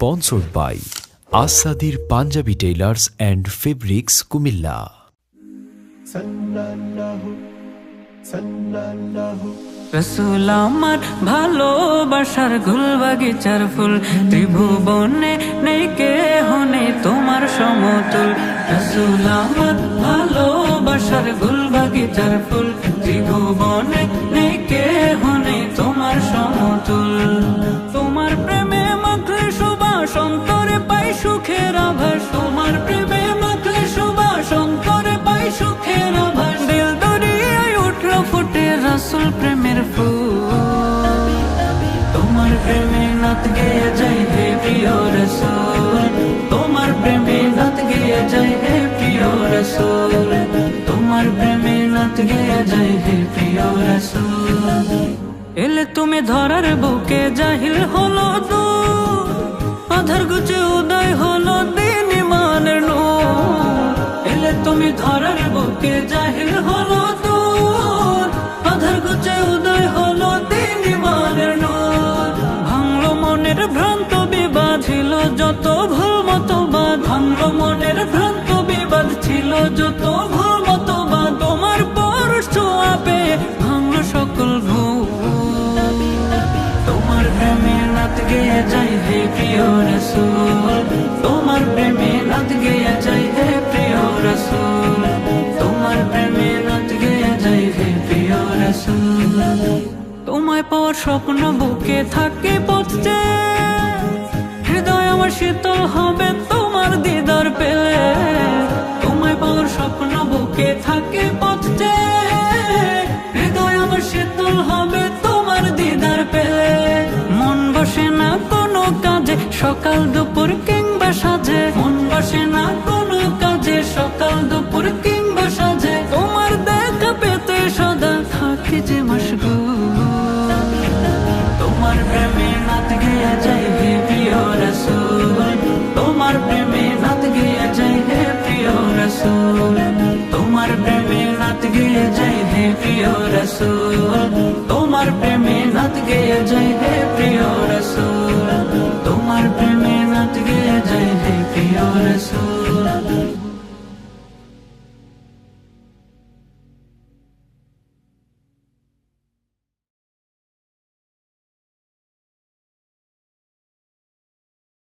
Sponsored by আসাদির Punjabi tailors and fabrics Comilla Rasul আমার ভালোবাসার গুল বাগিচার ফুল। ত্রিভুবনে নেই কে হনে তোমার সমতুল। রসুল আমার ভালোবাসার গুল বাগিচার ফুল। ত্রিভুবনে প্রেমের ফুল তোমার প্রেমে নাত গেয়ে যাই হে প্রিয় রসুল তোমার প্রেমে নাত গেয়ে যাই হে প্রিয় রসুল তোমার প্রেমে নাত গেয়ে যাই হে প্রিয় রসুল এলে তুমি ধরার বুকে জাহিল হলো দূর আধার গুচে উদয় হলো দিন ইমানের নূর এলে তুমি ধরার বুকে জাহিল হলো যাই, হে প্রিয় রসুল। তোমার প্রেমে গেয়ে যাই, হে প্রিয় রসুল। তোমার প্রেমে গেয়ে যাই, হে প্রিয় রসুল। তোমায় পাওয়ার স্বপ্ন বুকে থাকে পথে হৃদয় আমার শীতল হবে তোমার দিদার পেলে। তোমায় পাওয়ার স্বপ্ন বুকে থাকে পথে সকাল দুপুর কিংবা সাজে, মন বসে না কোনো কাজে। সকাল দুপুর কিংবা সাজে, তোমার দেখা পেতে সদা থাকি যে মশগুল তোমার প্রেমে নাত গেয়া যাই হে প্রিয় রসুল। তোমার প্রেমে নাত গেয়া যাই হে প্রিয় রসুল। তোমার প্রেমে নাত গেয়া যাই হে প্রিয় রসুল। জান্নাত গিয়ে যাইবে প্রিয় রসুল